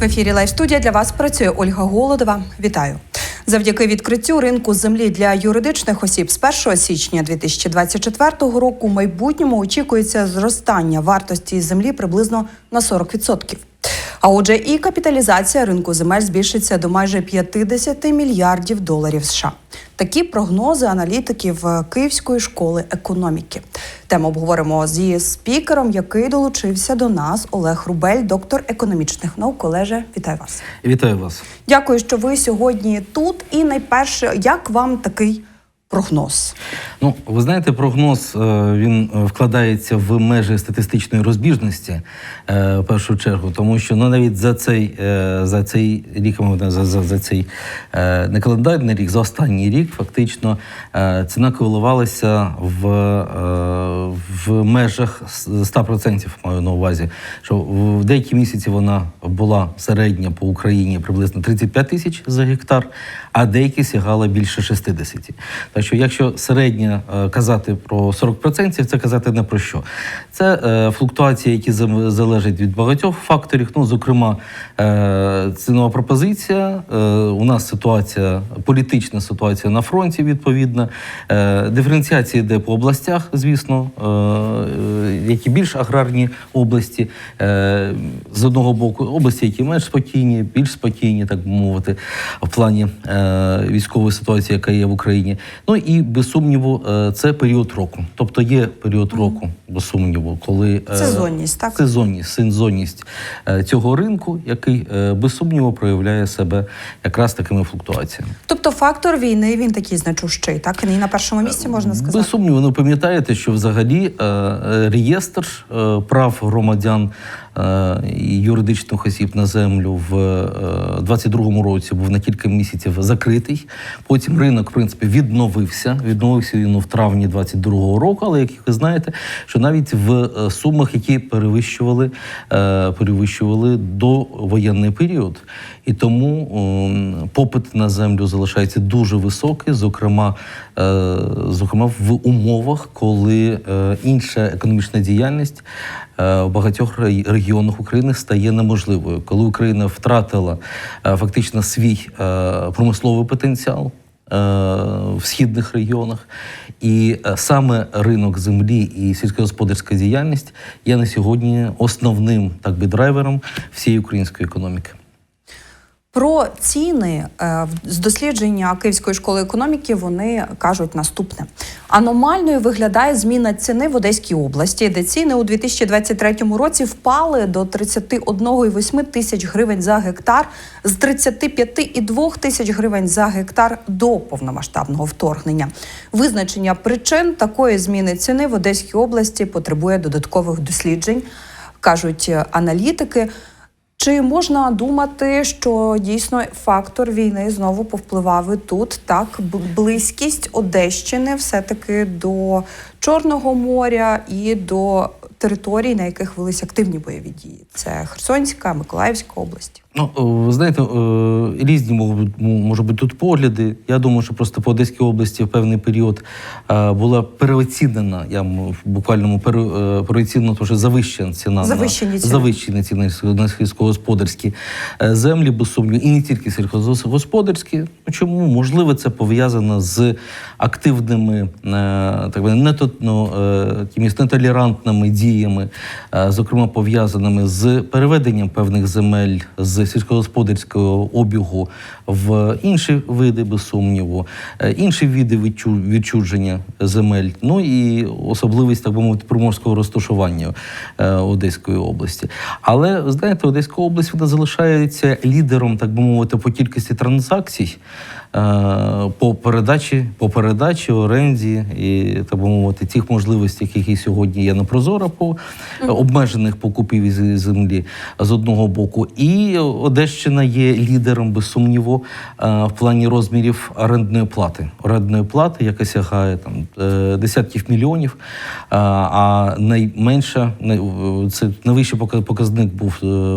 В ефірі Лайв студія для вас працює Ольга Голодова. Вітаю. Завдяки відкриттю ринку землі для юридичних осіб з 1 січня 2024 року в майбутньому очікується зростання вартості землі приблизно на 40%. А отже, і капіталізація ринку земель збільшиться до майже 50 мільярдів доларів США. Такі прогнози аналітиків Київської школи економіки. Тему обговоримо зі спікером, який долучився до нас, Олег Рубель, доктор економічних наук. Олеже, вітаю вас. Вітаю вас. Дякую, що ви сьогодні тут. І найперше, як вам такий прогноз? Ну, ви знаєте, прогноз е, він е, вкладається в межі статистичної розбіжності е, в першу чергу, тому що ну навіть за цей за цей рік, за, за, за цей не календарний рік, за останній рік, фактично ціна коливалася в, в межах 100%, маю на увазі, що в деякі місяці вона була середня по Україні приблизно 35 тисяч за гектар, а деякі сягала більше 60. Так що, якщо середня е, казати про 40%, це казати не про що. Це е, флуктуації, які залежать від багатьох факторів. Ну, зокрема, е, цінова пропозиція. У нас ситуація, політична ситуація на фронті, відповідна. Диференціація йде по областях, звісно, які більш аграрні області. З одного боку, області, які менш спокійні, більш спокійні, так би мовити, в плані військової ситуації, яка є в Україні. Ну і без сумніву, е, це період року. Тобто є період року, без сумніву, коли е, Сезонність, так? сезонність, сезонність е, цього ринку, який без сумніву проявляє себе якраз такими флуктуаціями. Тобто фактор війни він такий значущий, так і на першому місці можна сказати. Без сумніву, ви пам'ятаєте, що взагалі реєстр прав громадян юридичних осіб на землю в е, 22-му році був на кілька місяців закритий. Потім ринок, в принципі, відновився. Відновився він в травні 22-го року, але як ви знаєте, що навіть в е, сумах, які перевищували, е, перевищували до воєнний період. І тому попит на землю залишається дуже високий, зокрема, е, зокрема в умовах, коли е, інша економічна діяльність е, в багатьох регіонах України стає неможливою, коли Україна втратила фактично свій промисловий потенціал. В східних регіонах, і саме ринок землі і сільськогосподарська діяльність є на сьогодні основним так би драйвером всієї української економіки. Про ціни е, з дослідження Київської школи економіки вони кажуть наступне: аномальною виглядає зміна ціни в Одеській області, де ціни у 2023 році впали до 31,8 тисяч гривень за гектар з 35,2 тисяч гривень за гектар до повномасштабного вторгнення. Визначення причин такої зміни ціни в Одеській області потребує додаткових досліджень, кажуть е, аналітики. Чи можна думати, що дійсно фактор війни знову повпливав і тут? Так, близькість Одещини все-таки до Чорного моря і до територій, на яких велися активні бойові дії. Це Херсонська, Миколаївська області. Ну, ви знаєте, е, різні можуть, бути тут погляди. Я думаю, що просто по Одеській області в певний період е, була переоцінена, я в буквальному пере, е, переоцінена, тому що завищена ціна Завищені на ціни. завищені ціни на сільськогосподарські е, землі, без сумніву, і не тільки сільськогосподарські. Ну, Чому? Можливо, це пов'язано з активними, е, так би, не ну, е, якимись нетолерантними діями, е, зокрема пов'язаними з переведенням певних земель з сільськогосподарського обігу в інші види, без сумніву, е, інші види відчу- відчуження земель, ну і особливість, так би мовити, приморського розташування е, Одеської області. Але знаєте, Одеська область вона залишається лідером, так би мовити, по кількості транзакцій. Е, По передачі, по передачі, оренді і так би мовити, тих можливостей, які сьогодні є на Прозоро по обмежених покупів з землі з одного боку, і Одещина є лідером без сумніву е, в плані розмірів орендної плати. Орендної плати, яка сягає там е, десятків мільйонів. А найменша най- це найвищий пока- показник був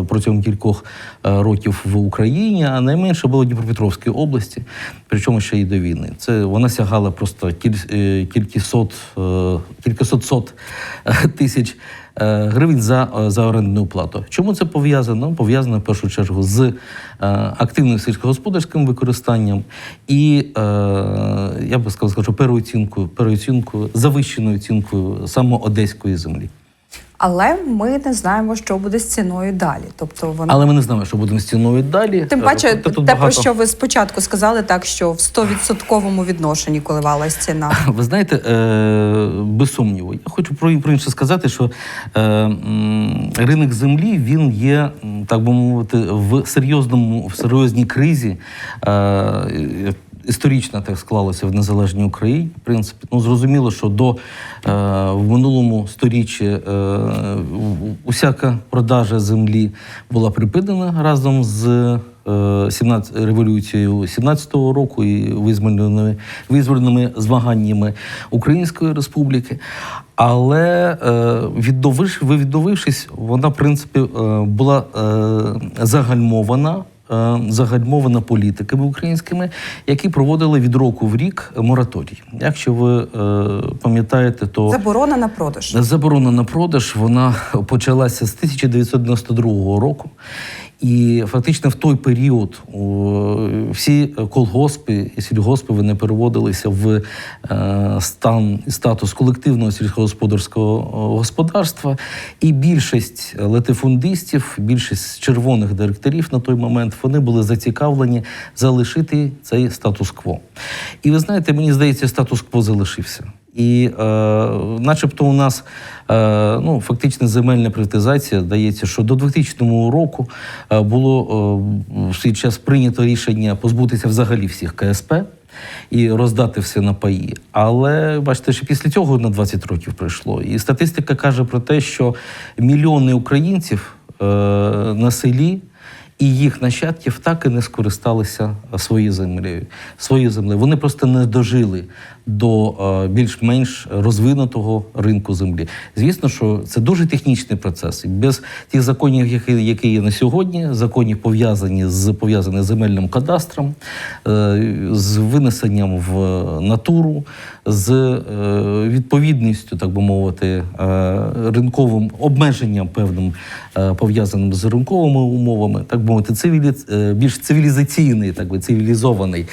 протягом кількох років в Україні, а найменше було в Дніпропетровській області. Причому ще й до війни. Це вона сягала просто е, кількісот, е, кількасот сот е, тисяч гривень за, за орендну плату. Чому це пов'язано? Пов'язано в першу чергу з активним сільськогосподарським використанням і я би сказав, скажу, переоцінкою, переоцінкою, завищеною оцінкою саме одеської землі. Але ми не знаємо, що буде з ціною далі. Тобто вона Але ми не знаємо, що будемо з ціною далі. тим Е, паче, тут те, про багато- що ви спочатку сказали, так що в 100% відношенні коливалась ціна. Ви знаєте, е, без сумніву, я хочу про, про інше сказати, що е, м, ринок землі він є, м, так би мовити, в серйозному, в серйозній кризі. Е, Історично так склалося в незалежній Україні. В принципі, ну зрозуміло, що до е, в минулому сторіччі е, усяка продажа землі була припинена разом з е, 17, революцією 17-го року і визвольними, визвольними змаганнями Української Республіки. Але е, відновивши, ви відновившись, вона, в принципі, е, була е, загальмована. Е, Загальмована політиками українськими, які проводили від року в рік мораторій. Якщо ви е, пам'ятаєте, то Заборона на продаж. Заборона на продаж вона почалася з 1992 року. І фактично в той період всі колгоспи і сільгоспи вони переводилися в е, стан статус колективного сільськогосподарського господарства. І більшість латифундистів, більшість червоних директорів на той момент вони були зацікавлені залишити цей статус-кво. І ви знаєте, мені здається, статус-кво залишився. І, е, начебто, у нас е, ну, фактично земельна приватизація дається, що до 2000 року е, було е, в свій час прийнято рішення позбутися взагалі всіх КСП і роздати все на паї. Але бачите, що після цього на 20 років пройшло. І статистика каже про те, що мільйони українців е, на селі і їх нащадків так і не скористалися своєю землею. Своєю землею. Вони просто не дожили до е, більш-менш розвинутого ринку землі. Звісно, що це дуже технічний процес. Без тих законів, які, які є на сьогодні, законів пов'язані з пов'язані з земельним кадастром, е, з винесенням в натуру, з е, відповідністю, так би мовити, е, ринковим обмеженням певним е, пов'язаним з ринковими умовами, так мовити, цивілі... е, більш цивілізаційний, так би цивілізований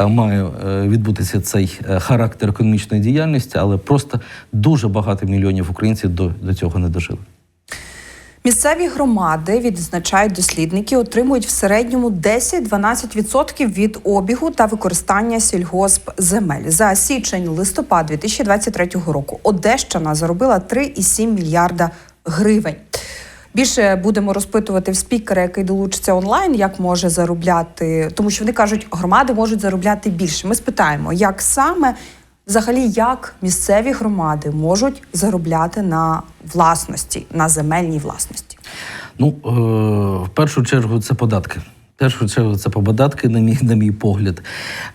е, має е, відбутися цей характер економічної діяльності, але просто дуже багато мільйонів українців до, до цього не дожили. Місцеві громади відзначають дослідники, отримують в середньому 10-12% від обігу та використання сільгосп земель. За січень-листопад 2023 року Одещина заробила 3,7 мільярда гривень. Більше будемо розпитувати в спікера, який долучиться онлайн, як може заробляти, тому що вони кажуть, громади можуть заробляти більше. Ми спитаємо, як саме взагалі як місцеві громади можуть заробляти на власності, на земельній власності. Ну, е, в першу чергу, це податки. Першу чергу це по податки, на мій, на мій погляд.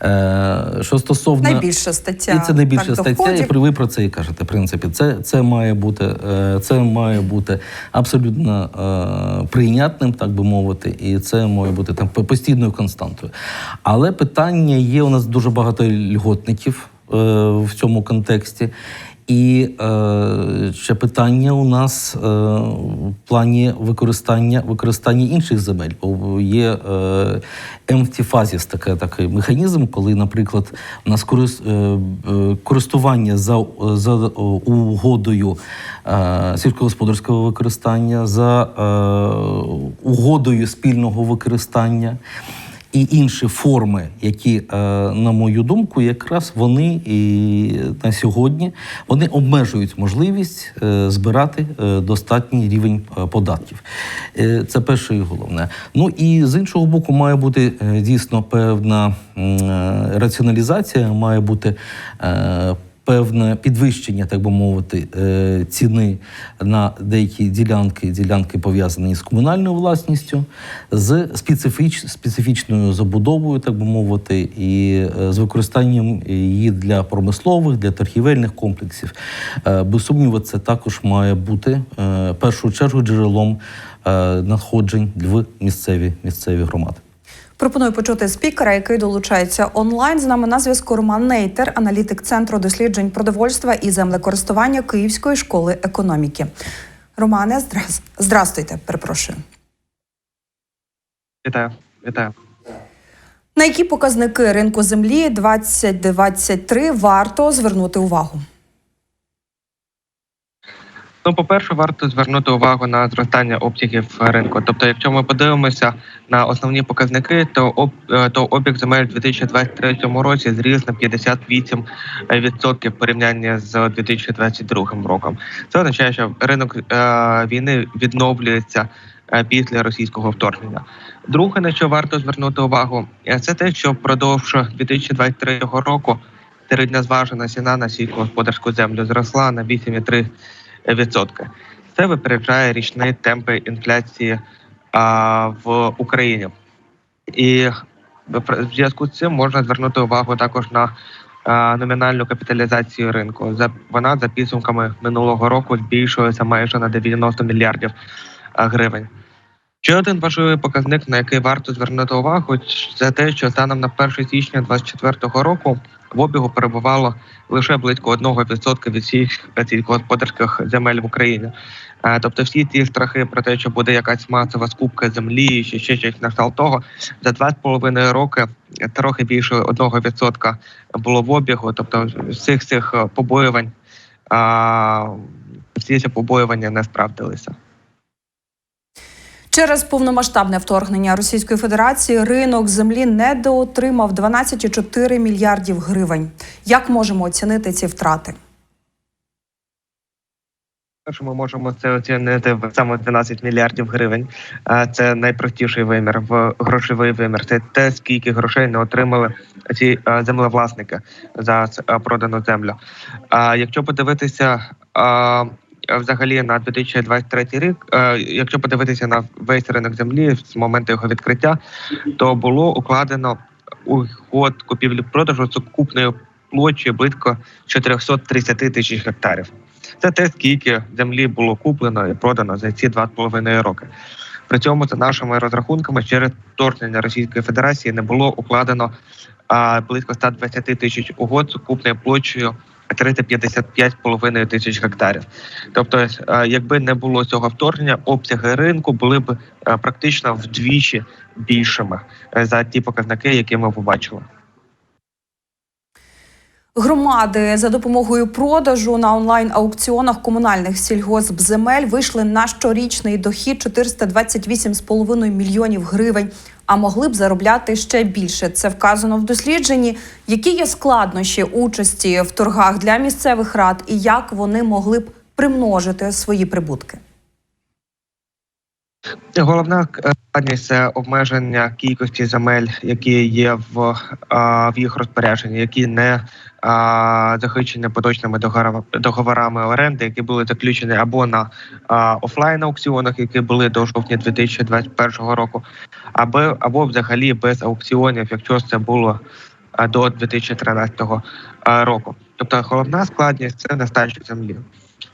Е, що стосовно Найбільша стаття І це найбільша так, стаття, доходів. і ви про це і кажете. В принципі, це, це має бути е, це має бути абсолютно е, прийнятним, так би мовити, і це має бути там постійною константою. Але питання є у нас дуже багато льготників е, в цьому контексті. І е, ще питання у нас е, в плані використання використання інших земель. Бо Є е, емфтіфазіс, таке, такий механізм, коли, наприклад, у нас корис, е, користування за, за угодою е, сільськогосподарського використання, за е, угодою спільного використання і інші форми, які, е, на мою думку, якраз вони і на сьогодні вони обмежують можливість е, збирати е, достатній рівень податків. Це перше і головне. Ну і з іншого боку, має бути дійсно певна раціоналізація, має бути. Певне підвищення, так би мовити, е, ціни на деякі ділянки, ділянки пов'язані з комунальною власністю, з специфіч, специфічною забудовою, так би мовити, і е, з використанням її для промислових, для торгівельних комплексів. Е, Без сумніву, це також має бути в першу чергу джерелом надходжень в місцеві, місцеві громади. Пропоную почути спікера, який долучається онлайн. З нами на зв'язку Роман Нейтер, аналітик Центру досліджень продовольства і землекористування Київської школи економіки. Романе, здрас... здрастуйте, перепрошую. Вітаю, вітаю. На які показники ринку землі 2023 варто звернути увагу? Ну, по-перше, варто звернути увагу на зростання обсягів ринку. Тобто, якщо ми подивимося на основні показники, то об е, то обіг земель у 2023 році зріс на 58% в порівнянні з 2022 роком. Це означає, що ринок е, війни відновлюється е, після російського вторгнення. Друге, на що варто звернути увагу, це те, що впродовж 2023 року середньозважена ціна на сільськогосподарську землю зросла на 8,3%. Відсотки. Це випереджає річні темпи інфляції а, в Україні. І в зв'язку з цим можна звернути увагу також на а, номінальну капіталізацію ринку. За вона за підсумками минулого року збільшується майже на 90 мільярдів гривень. Ще один важливий показник, на який варто звернути увагу, це те, що станом на 1 січня 2024 року в обігу перебувало лише близько 1% від всіх сільськогосподарських земель в Україні. Е, Тобто, всі ці страхи про те, що буде якась масова скупка землі, чи ще щось на кшталт того, за два з половиною роки трохи більше 1% було в обігу. Тобто, всіх цих побоювань всі ці побоювання не справдилися. Через повномасштабне вторгнення Російської Федерації ринок землі недоотримав 12,4 мільярдів гривень. Як можемо оцінити ці втрати? Перше, ми можемо це оцінити саме 12 мільярдів гривень. Це найпростіший вимір в грошовий вимір. Це те, скільки грошей не отримали ці землевласники за продану землю. А якщо подивитися взагалі на 2023 рік, якщо подивитися на весь ринок землі з моменту його відкриття, то було укладено угод купівлі-продажу сукупною площею близько 430 тисяч гектарів. Це те, скільки землі було куплено і продано за ці два з половиною роки. При цьому, за нашими розрахунками, через вторгнення Російської Федерації не було укладено а, близько 120 тисяч угод сукупною площею 355,5 тисяч гектарів. Тобто, якби не було цього вторгнення, обсяги ринку були б практично вдвічі більшими е, за ті показники, які ми побачили. Громади за допомогою продажу на онлайн аукціонах комунальних сільгоспземель вийшли на щорічний дохід 428,5 мільйонів гривень, а могли б заробляти ще більше. Це вказано в дослідженні. Які є складнощі участі в торгах для місцевих рад і як вони могли б примножити свої прибутки? Головна складність обмеження кількості земель, які є в, в їх розпорядженні, які не захищені поточними договорами, оренди, які були заключені або на офлайн аукціонах, які були до жовтня 2021 року, або або взагалі без аукціонів, якщо це було до 2013 а, року. Тобто головна складність це нестача землі.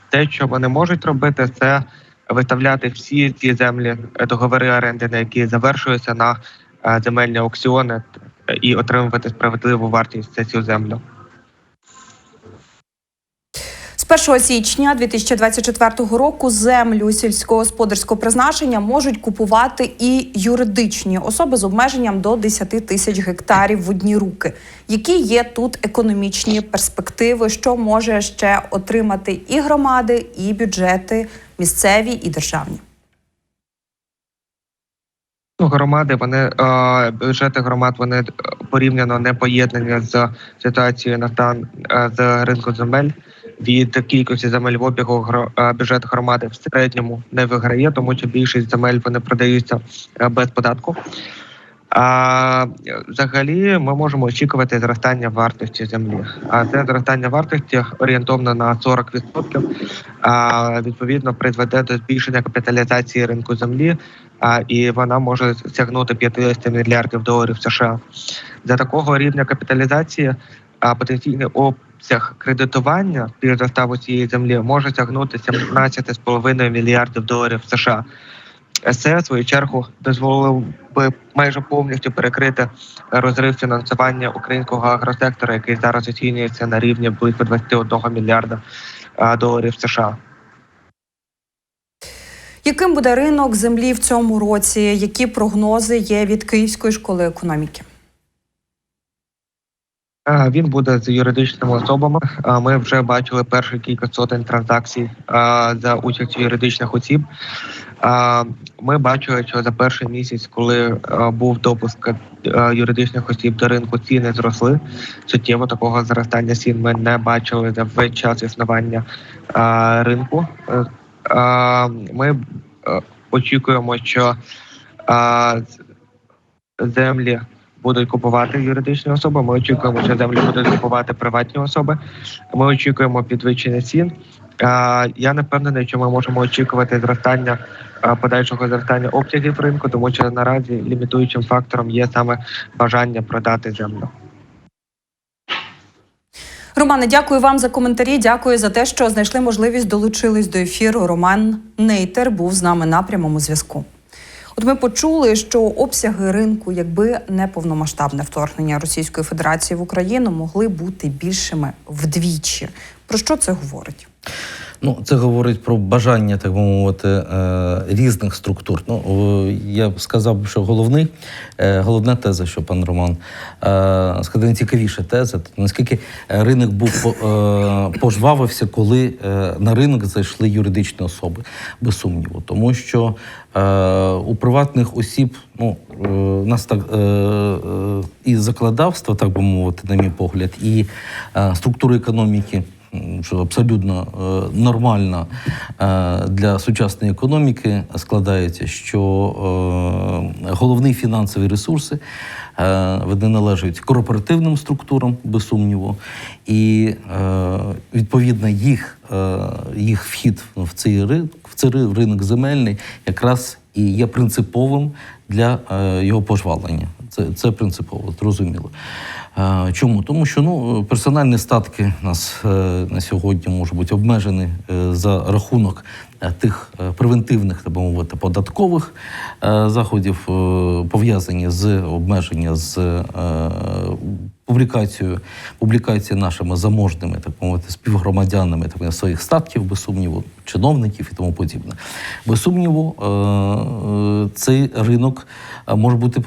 Те, що вони можуть робити, це виставляти всі ці землі, е, договори оренди, на які завершуються на е, земельні аукціони, е, і отримувати справедливу вартість за цю землю. З 1 січня 2024 року землю сільськогосподарського призначення можуть купувати і юридичні особи з обмеженням до 10 тисяч гектарів в одні руки. Які є тут економічні перспективи, що може ще отримати і громади, і бюджети місцеві і державні? Ну, громади вони бюджети громад вони е, порівняно не поєднані з ситуацією на стан е, з ринку земель. Від кількості земель в обігу е, бюджет громади в середньому не виграє, тому що більшість земель вони продаються е, без податку. А взагалі ми можемо очікувати зростання вартості землі. А це зростання вартості орієнтовно на 40%. А відповідно призведе до збільшення капіталізації ринку землі, а і вона може сягнути 50 мільярдів доларів США. За такого рівня капіталізації а потенційний обсяг кредитування під заставу цієї землі може сягнути 17,5 мільярдів доларів США. Це в свою чергу дозволило би майже повністю перекрити розрив фінансування українського агросектора, який зараз оцінюється на рівні близько 21 мільярда доларів США. Яким буде ринок землі в цьому році? Які прогнози є від Київської школи економіки? Він буде з юридичними особами. Ми вже бачили перші кілька сотень транзакцій за участю юридичних осіб. Ми бачили, що за перший місяць, коли був допуск е, юридичних осіб до ринку, ціни зросли. Суттєво такого зростання цін ми не бачили за весь час існування ринку. Е, Ми е, очікуємо, що землі будуть купувати юридичні особи. Ми очікуємо, що землі будуть купувати приватні особи. Ми очікуємо підвищення цін. Я не впевнений, що ми можемо очікувати зростання подальшого зростання обсягів ринку, тому що наразі лімітуючим фактором є саме бажання продати землю. Романе, дякую вам за коментарі. Дякую за те, що знайшли можливість долучились до ефіру. Роман Нейтер був з нами на прямому зв'язку. От ми почули, що обсяги ринку, якби не повномасштабне вторгнення Російської Федерації в Україну, могли бути більшими вдвічі. Про що це говорить? Ну, це говорить про бажання, так би мовити, е, різних структур. Ну, я б сказав, що головний, е, головна теза, що пан Роман е, сказав, найцікавіша теза, наскільки ринок був е, пожвавився, коли е, на ринок зайшли юридичні особи, без сумніву. Тому що е, у приватних осіб, ну, е, у нас так е, е, і законодавство, так би мовити, на мій погляд, і е, структура економіки що абсолютно е, нормально е, для сучасної економіки складається, що е, головні фінансові ресурси вони належать корпоративним структурам, без сумніву, і відповідно їх, їх вхід в цей ринок, в цей ринок земельний якраз і є принциповим для його пожвалення. Це, це принципово, зрозуміло. Чому? Тому що ну, персональні статки нас е, на сьогодні можуть бути обмежені е, за рахунок е, тих превентивних, так би мовити, податкових заходів, пов'язані з обмеження з публікацією, публікацією нашими заможними, так мовити, співгромадянами так, мовити, своїх статків, без сумніву, чиновників і тому подібне. Без сумніву, е, е, цей ринок е, може бути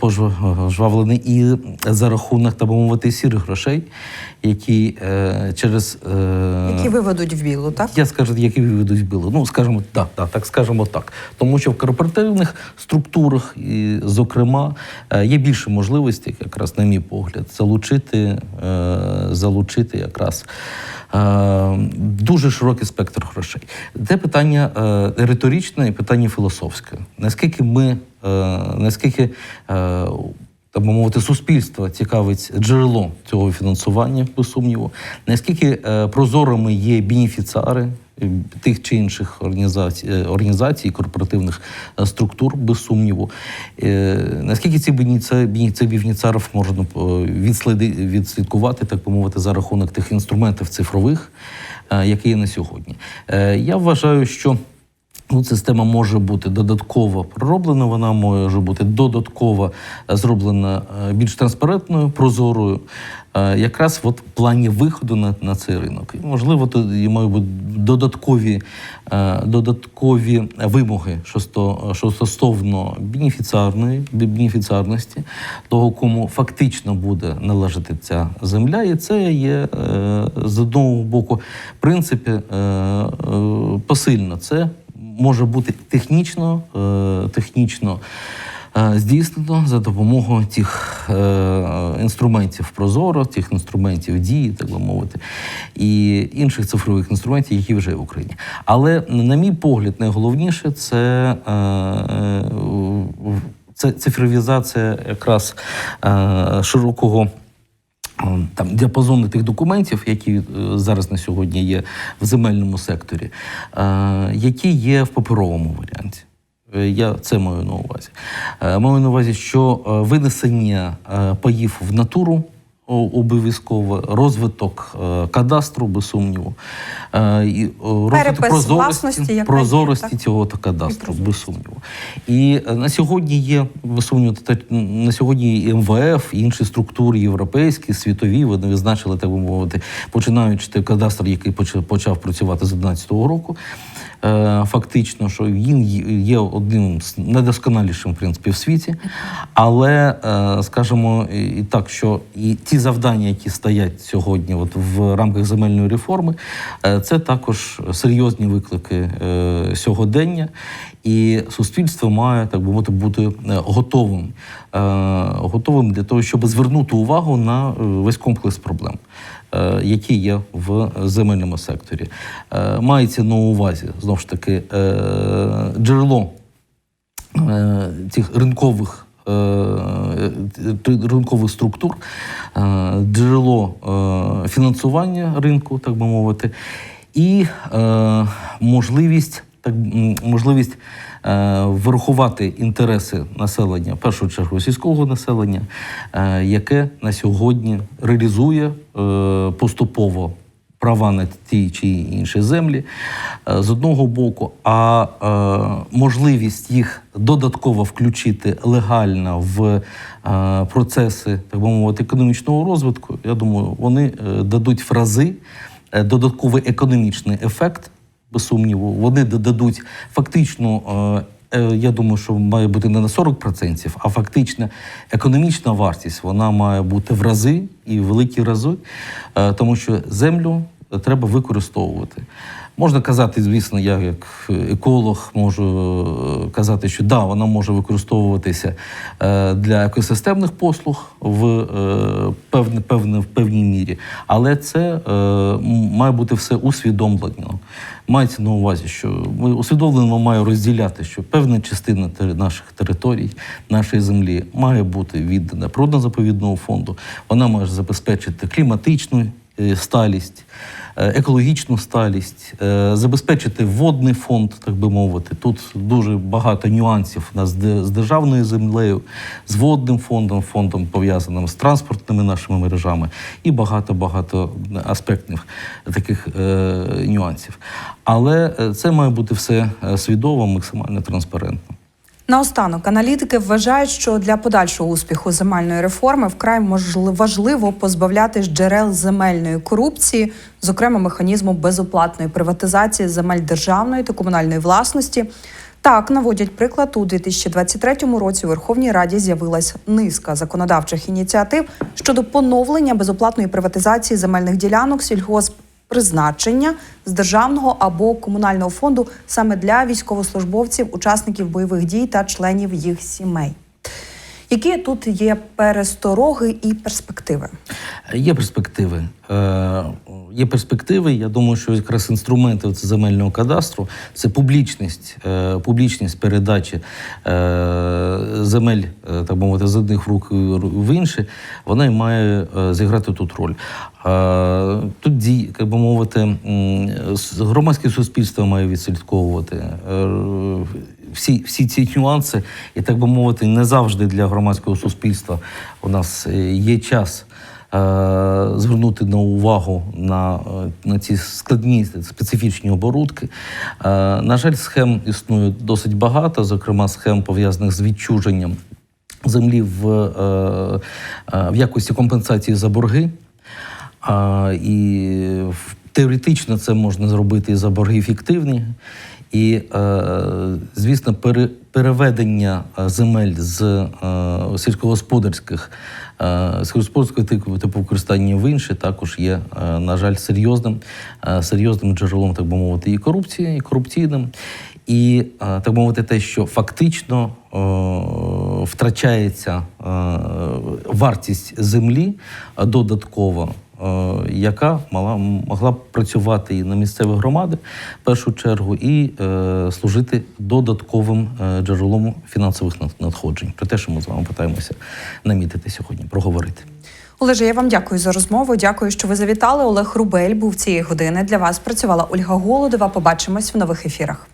пожвавлений і за рахунок, так би мовити, сірих грошей, які через Які виведуть в білу, так? я скажу, які виведуть в біло. Ну, скажімо, так, так, так, скажімо так. Тому що в корпоративних структурах, і, зокрема, є більше можливостей, якраз, на мій погляд, залучити, е, залучити якраз. е, Дуже широкий спектр грошей. Це питання е, риторичне і питання філософське. Наскільки ми, наскільки так би мовити, суспільство цікавить джерело цього фінансування, без сумніву, наскільки прозорими є бенефіціари тих чи інших організацій, е, організацій корпоративних е, структур, без сумніву, Е, наскільки ці бенефіціарів можна е, відслідкувати, так би мовити, за рахунок тих інструментів цифрових, е, які є на сьогодні. Е, Я вважаю, що Ну, система може бути додатково пророблена, вона може бути додатково е, зроблена е, більш транспарентною, прозорою, е, якраз от в плані виходу на, на цей ринок. І, можливо, тут і мають бути додаткові, додаткові вимоги, що, сто, що стосовно бенефіціарної бе- бенефіціарності, того, кому фактично буде належати ця земля, і це є з одного боку, в принципі, посильно. Це може бути технічно, е, технічно е, здійснено за допомогою тих е, інструментів Прозоро, тих інструментів дії, так би мовити, і інших цифрових інструментів, які вже в Україні. Але, на мій погляд, найголовніше це. це цифровізація якраз е, широкого там діапазони тих документів, які е, зараз на сьогодні є в земельному секторі, е, які є в паперовому варіанті. Е, Я це маю на увазі. Маю на увазі, що винесення паїв в натуру обов'язково, розвиток е, кадастру, без сумніву, е, і, розвиток Перепис власності, яка прозорості цього кадастру, без сумніву. І е, на сьогодні є без сумніву, на сьогодні і МВФ, і інші структури європейські, світові, вони визначили, так би мовити, починаючи кадастр, який почав, почав працювати з 2011 року. Е, Фактично, що він є- одним з найдосконалішим в принципі в світі, але е, скажімо і так, що і ті завдання, які стоять сьогодні, от в рамках земельної реформи, е, це також серйозні виклики сьогодення, і суспільство має так би мовити бути готовим, готовим для того, щоб звернути увагу на весь комплекс проблем. Е, Які є в земельному секторі, Е, мається на увазі знову ж таки е, джерело цих ринкових. Ринкових структур, джерело фінансування ринку, так би мовити, і можливість, так можливість е, врахувати інтереси населення, в першу чергу сільського населення, е, яке на сьогодні реалізує е, поступово права на ті чи інші землі е, з одного боку, а е, можливість їх додатково включити легально в е, процеси, так би мовити, економічного розвитку, я думаю, вони е, дадуть в рази е, додатковий економічний ефект, без сумніву. Вони додадуть фактично. е, е, Я думаю, що має бути не на 40%, а фактично економічна вартість вона має бути в рази і в великі рази, е, тому що землю треба використовувати. Можна казати, звісно, я як еколог можу е, казати, що да, вона може використовуватися е, для екосистемних послуг в е, певне, певне, в певній мірі, але це е, має бути все усвідомлено. Мається на увазі, що ми усвідомлено має розділяти, що певна частина наших територій, нашої землі має бути віддана природно-заповідного фонду. Вона може забезпечити кліматичну е, сталість, е, екологічну сталість, е, забезпечити водний фонд, так би мовити. Тут дуже багато нюансів у нас з державною землею, з водним фондом, фондом пов'язаним з транспортними нашими мережами і багато-багато аспектних таких е, нюансів. Але е, це має бути все е, свідомо, максимально транспарентно. Наостанок аналітики вважають, що для подальшого успіху земельної реформи вкрай важливо позбавляти джерел земельної корупції, зокрема механізму безоплатної приватизації земель державної та комунальної власності. Так наводять приклад у 2023 році. У Верховній Раді з'явилась низка законодавчих ініціатив щодо поновлення безоплатної приватизації земельних ділянок сільгосп призначення з державного або комунального фонду саме для військовослужбовців, учасників бойових дій та членів їх сімей. Які тут є перестороги і перспективи? Є перспективи. Е, Є перспективи. Я думаю, що якраз інструменти оце земельного кадастру це публічність, е, публічність передачі е, земель, так мовити, з одних рук в інші, вона і має зіграти тут роль. Тут дій, як би мовити, громадське суспільство має відслідковувати. Всі, всі ці нюанси, і так би мовити, не завжди для громадського суспільства у нас е, є час. е, Звернути на увагу на, е, на ці складні специфічні оборудки. На жаль, схем існує досить багато, зокрема схем пов'язаних з відчуженням землі в, в якості компенсації за борги. І теоретично це можна зробити і за борги фіктивні. І, е, звісно, пере, переведення е, земель з е, сільськогосподарських сільськогосподарського типу, використання в інше також є, на жаль, серйозним, серйозним джерелом, так би мовити, і корупції, і корупційним. І так мовити, те, що фактично втрачається вартість землі додатково, яка мала, могла б працювати і на місцеві громади в першу чергу, і е, служити додатковим е, джерелом фінансових над- надходжень. Про те, що ми з вами питаємося намітити сьогодні, проговорити. Олеже, я вам дякую за розмову. Дякую, що ви завітали. Олег Рубель був цієї години. Для вас працювала Ольга Голодова. Побачимось в нових ефірах.